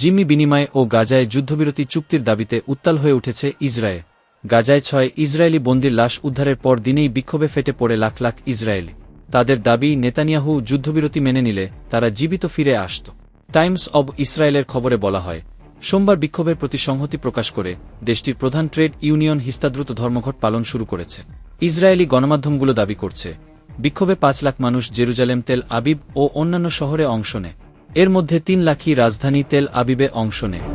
জিম্মি বিনিময় ও গাজায় যুদ্ধবিরতি চুক্তির দাবিতে উত্তাল হয়ে উঠেছে ইসরায়েল। গাজায় ছয় ইসরায়েলি বন্দির লাশ উদ্ধারের পর দিনেই বিক্ষোভে ফেটে পড়ে লাখ লাখ ইসরায়েলি। তাদের দাবি, নেতানিয়াহু যুদ্ধবিরতি মেনে নিলে তারা জীবিত ফিরে আসত। টাইমস অব ইসরায়েলের খবরে বলা হয়, সোমবার বিক্ষোভের প্রতি সংহতি প্রকাশ করে দেশটির প্রধান ট্রেড ইউনিয়ন হিস্তাদ্রুত ধর্মঘট পালন শুরু করেছে। ইসরায়েলি গণমাধ্যমগুলো দাবি করছে, বিক্ষোভে পাঁচ লাখ মানুষ জেরুজালেম, তেল আবিব ও অন্যান্য শহরে অংশ নেয়। এর মধ্যে তিন লাখই রাজধানী তেল আবিবে অংশ নেয়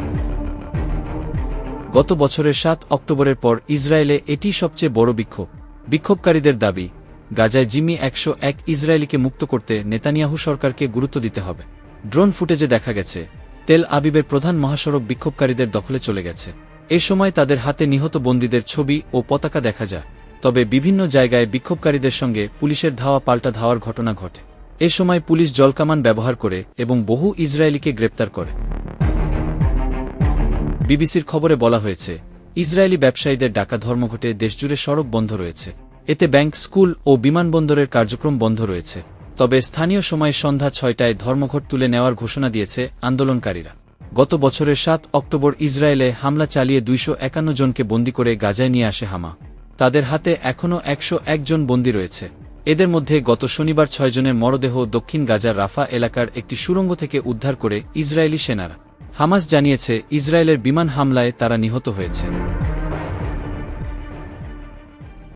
গত বছরের সাত অক্টোবরের পর ইসরায়েলে এটি সবচেয়ে বড় বিক্ষোভ। বিক্ষোভকারীদের দাবি, গাজায় জিমি একশো এক ইসরায়েলিকে মুক্ত করতে নেতানিয়াহু সরকারকে গুরুত্ব দিতে হবে। ড্রোন ফুটেজে দেখা গেছে, তেল আবিবের প্রধান মহাসড়ক বিক্ষোভকারীদের দখলে চলে গেছে। এ সময় তাদের হাতে নিহত বন্দীদের ছবি ও পতাকা দেখা যায়, তবে বিভিন্ন জায়গায় বিক্ষোভকারীদের সঙ্গে পুলিশের ধাওয়া পাল্টা ধাওয়ার ঘটনা ঘটে। এ সময় পুলিশ জলকামান ব্যবহার করে এবং বহু ইসরায়েলিকে গ্রেপ্তার করে। বিবিসির খবরে বলা হয়েছে, ইসরায়েলি ব্যবসায়ীদের ডাকা ধর্মঘটে দেশজুড়ে সড়ক বন্ধ রয়েছে। এতে ব্যাংক, স্কুল ও বিমানবন্দরের কার্যক্রম বন্ধ রয়েছে। তবে স্থানীয় সময় সন্ধ্যা ছয়টায় ধর্মঘট তুলে নেওয়ার ঘোষণা দিয়েছে আন্দোলনকারীরা। গত বছরের সাত অক্টোবর ইসরায়েলে হামলা চালিয়ে দুইশো একান্ন জনকে বন্দী করে গাজায় নিয়ে আসে হামা। তাদের হাতে এখনও একশো একজন বন্দী রয়েছে। এদের মধ্যে গত শনিবার ছয়জনের মরদেহ দক্ষিণ গাজার রাফা এলাকার একটি সুরঙ্গ থেকে উদ্ধার করে ইসরায়েলি সেনারা। হামাস জানিয়েছে, ইসরায়েলের বিমান হামলায় তারা নিহত হয়েছে